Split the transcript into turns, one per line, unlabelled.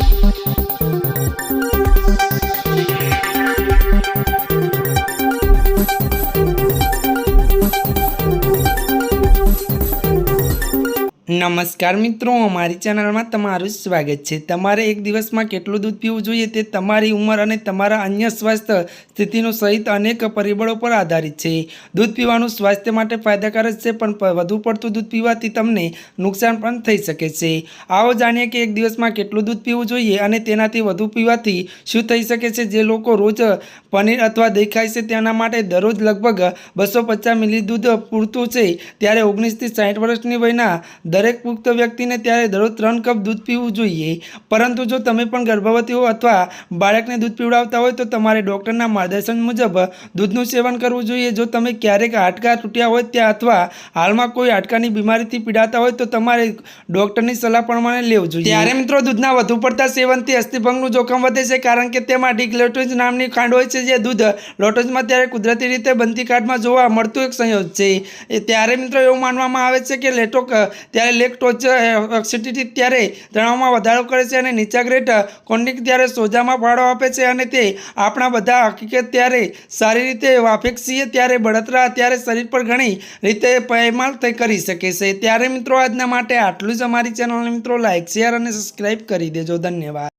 thank you નમસ્કાર મિત્રો, અમારી ચેનલમાં તમારું સ્વાગત છે. તમારે એક દિવસમાં કેટલું દૂધ પીવું જોઈએ તે તમારી ઉંમર અને તમારા અન્ય સ્વાસ્થ્ય સ્થિતિનું સહિત અનેક પરિબળો પર આધારિત છે. દૂધ પીવાનું સ્વાસ્થ્ય માટે ફાયદાકારક છે, પણ વધુ પડતું દૂધ પીવાથી તમને નુકસાન પણ થઈ શકે છે. આવો જાણીએ કે એક દિવસમાં કેટલું દૂધ પીવું જોઈએ અને તેનાથી વધુ પીવાથી શું થઈ શકે છે? જે લોકો રોજ પનીર અથવા દેખાય છે, તેના માટે દરરોજ લગભગ બસો મિલી દૂધ પૂરતું છે. ત્યારે ઓગણીસથી સાઠ વર્ષની વયના દરેક પુખ્ત વ્યક્તિને ત્યારે દરરોજ ત્રણ કપ દૂધ પીવું જોઈએ. પરંતુ જો તમે પણ ગર્ભવતી હો અથવા બાળકને દૂધ પીવડાવતા હોય તો તમારે ડૉક્ટરના માર્ગદર્શન મુજબ દૂધનું સેવન કરવું જોઈએ. જો તમે ક્યારેક હાડકાં તૂટ્યા હોય ત્યાં અથવા હાલમાં કોઈ હાડકાની બીમારીથી પીડાતા હોય તો તમારે ડૉક્ટરની સલાહ પ્રમાણે લેવું જોઈએ. ત્યારે મિત્રો દૂધના વધુ પડતા સેવનથી અસ્થિભંગનું જોખમ વધે છે કારણ કે તેમાં ડિગ્લેટોઝ નામની ખાંડ હોય છે જે દૂધ લોટોઝમાં ત્યારે કુદરતી રીતે બનતી કાઢમાં જોવા મળતું એક સંયોગ છે. ત્યારે મિત્રો એવું માનવામાં આવે છે કે લેટોક ત્યારે લેક્ટોઝ એસિડિટી ત્યારે તણાવમાં વધારો કરે છે અને નીચા ગ્રેટ કોન્ડિક ત્યારે સોજામાં ફાળો આપે છે અને તે આપણા બધા હકીકત ત્યારે સારી રીતે વાફેક છીએ ત્યારે બળતરા ત્યારે શરીર પર ઘણી રીતે પયમાલ થઈ કરી શકે છે. ત્યારે મિત્રો, આજના માટે આટલું જ. અમારી ચેનલને મિત્રો લાઇક શેર અને સબસ્ક્રાઈબ કરી દેજો. ધન્યવાદ.